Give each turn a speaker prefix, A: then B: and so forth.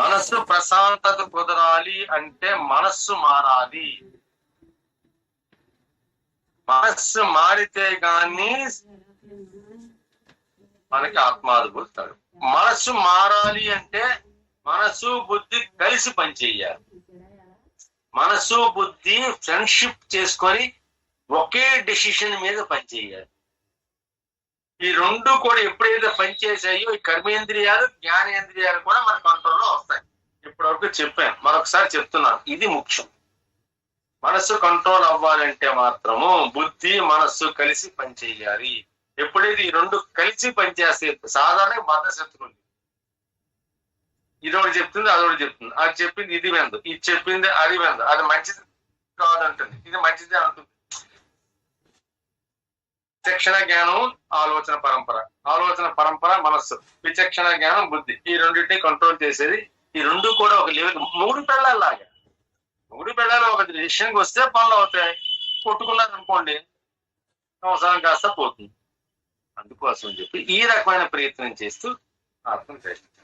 A: మనస్సు ప్రశాంతత కుదరాలి అంటే మనస్సు మారాలి. మనస్సు మారితే గాని మనకి ఆత్మానుభూతి మనస్సు మారాలి అంటే మనసు బుద్ధి కలిసి పనిచేయాలి. మనసు బుద్ధి ఫ్రెండ్షిప్ చేసుకొని ఒకే డెసిషన్ మీద పనిచేయాలి. ఈ రెండు కూడా ఎప్పుడైతే పనిచేసాయో ఈ కర్మేంద్రియాలు జ్ఞానేంద్రియాలు కూడా మన కంట్రోల్లో వస్తాయి. ఇప్పటివరకు చెప్పాను. మరొకసారి చెప్తున్నాను. ఇది ముఖ్యం. మనస్సు కంట్రోల్ అవ్వాలంటే మాత్రము బుద్ధి మనస్సు కలిసి పనిచేయాలి ఎప్పుడైతే ఈ రెండు కలిసి పనిచేస్తే సాధారణ మతశత్రువు ఉంది ఇది ఒకటి చెప్తుంది అదొకటి చెప్తుంది. అది చెప్పింది ఇది వెందు ఇది చెప్పింది అది వెందు అది మంచిది కాదంటుంది. ఇది మంచిది అంటుంది. విచక్షణ జ్ఞానం ఆలోచన పరంపర. ఆలోచన పరంపర మనస్సు. విచక్షణ జ్ఞానం బుద్ధి. ఈ రెండింటిని కంట్రోల్ చేసేది ఈ రెండు కూడా ఒక లెవెల్ మూడు పెళ్ళాలాగా మూడు పెళ్ళాలు ఒక విషయంకి వస్తే పనులు అవుతాయి. కొట్టుకున్నారు అనుకోండి సంవత్సరం కాస్త పోతుంది. అందుకోసం చెప్పి ఈ రకమైన ప్రయత్నం చేస్తూ ఆత్మ చేస్తుంది